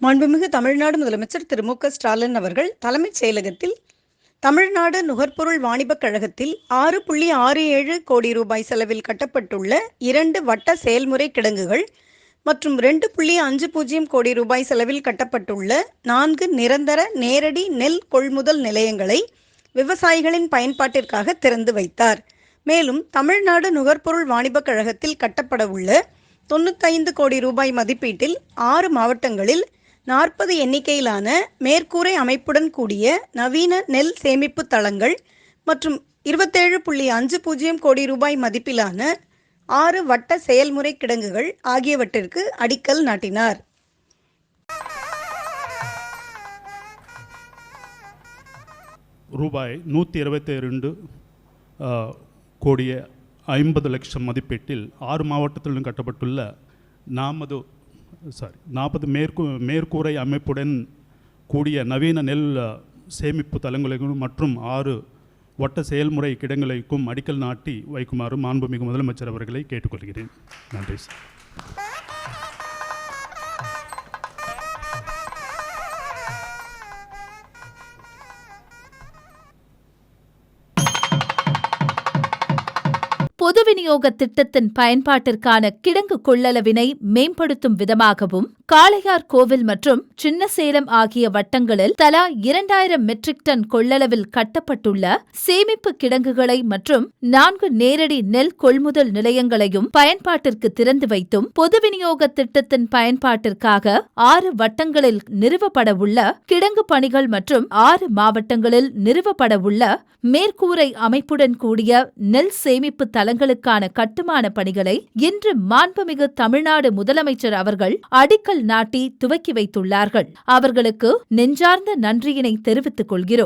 மாண்புமிகு தமிழ்நாடு முதலமைச்சர் திரு மு க ஸ்டாலின் அவர்கள் தலைமைச் செயலகத்தில் தமிழ்நாடு நுகர்பொருள் வாணிபக் கழகத்தில் ஆறு புள்ளி ஆறு ஏழு கோடி ரூபாய் செலவில் கட்டப்பட்டுள்ள இரண்டு வட்ட செயல்முறை கிடங்குகள் மற்றும் ரெண்டு புள்ளி அஞ்சு பூஜ்ஜியம் கோடி ரூபாய் செலவில் கட்டப்பட்டுள்ள நான்கு நிரந்தர நேரடி நெல் கொள்முதல் நிலையங்களை விவசாயிகளின் பயன்பாட்டிற்காக திறந்து வைத்தார். மேலும் தமிழ்நாடு நுகர்பொருள் வாணிபக் கழகத்தில் கட்டப்படவுள்ள தொண்ணூத்தைந்து கோடி ரூபாய் மதிப்பீட்டில் ஆறு மாவட்டங்களில் நாற்பது எண்ணிக்கையிலான மேற்கூரை அமைப்புடன் கூடிய நவீன நெல் சேமிப்பு தளங்கள் மற்றும் இருபத்தேழு புள்ளி அஞ்சு பூஜ்ஜியம் கோடி ரூபாய் மதிப்பிலான ஆறு வட்ட செயல்முறை கிடங்குகள் ஆகியவற்றிற்கு அடிக்கல் நாட்டினார். ரூபாய் நூற்றி இருபத்தி ரெண்டு கோடிய ஐம்பது லட்சம் மதிப்பீட்டில் ஆறு மாவட்டத்திலும் கட்டப்பட்டுள்ள நாமது சாரி நாற்பது மேற்கூ மேற்கூரை அமைப்புடன் கூடிய நவீன நெல் சேமிப்பு தளங்களுக்கும் மற்றும் ஆறு வட்ட செயல்முறை கிடங்களுக்கும் அடிக்கல் நாட்டி வைக்குமாறு மாண்புமிகு முதலமைச்சர் அவர்களை கேட்டுக்கொள்கிறேன். நன்றி சார். பொது விநியோக திட்டத்தின் பயன்பாட்டிற்கான கிடங்கு கொள்ளளவினை மேம்படுத்தும் விதமாகவும் காளையார் கோவில் மற்றும் சின்னசேலம் ஆகிய வட்டங்களில் தலா இரண்டாயிரம் மெட்ரிக் டன் கொள்ளளவில் கட்டப்பட்டுள்ள சேமிப்பு கிடங்குகளை மற்றும் நான்கு நேரடி நெல் கொள்முதல் நிலையங்களையும் பயன்பாட்டிற்கு திறந்து வைத்தும் பொது விநியோக திட்டத்தின் பயன்பாட்டிற்காக ஆறு வட்டங்களில் நிறுவப்படவுள்ள கிடங்கு பணிகள் மற்றும் ஆறு மாவட்டங்களில் நிறுவப்படவுள்ள மேற்கூரை அமைப்புடன் கூடிய நெல் சேமிப்பு தளங்களுக்கான கட்டுமான பணிகளை இன்று மாண்புமிகு தமிழ்நாடு முதலமைச்சர் அவர்கள் அடிக்கல் நாட்டி துவக்கி வைத்துள்ளார்கள். அவர்களுக்கு நெஞ்சார்ந்த நன்றியினை தெரிவித்துக் கொள்கிறோம்.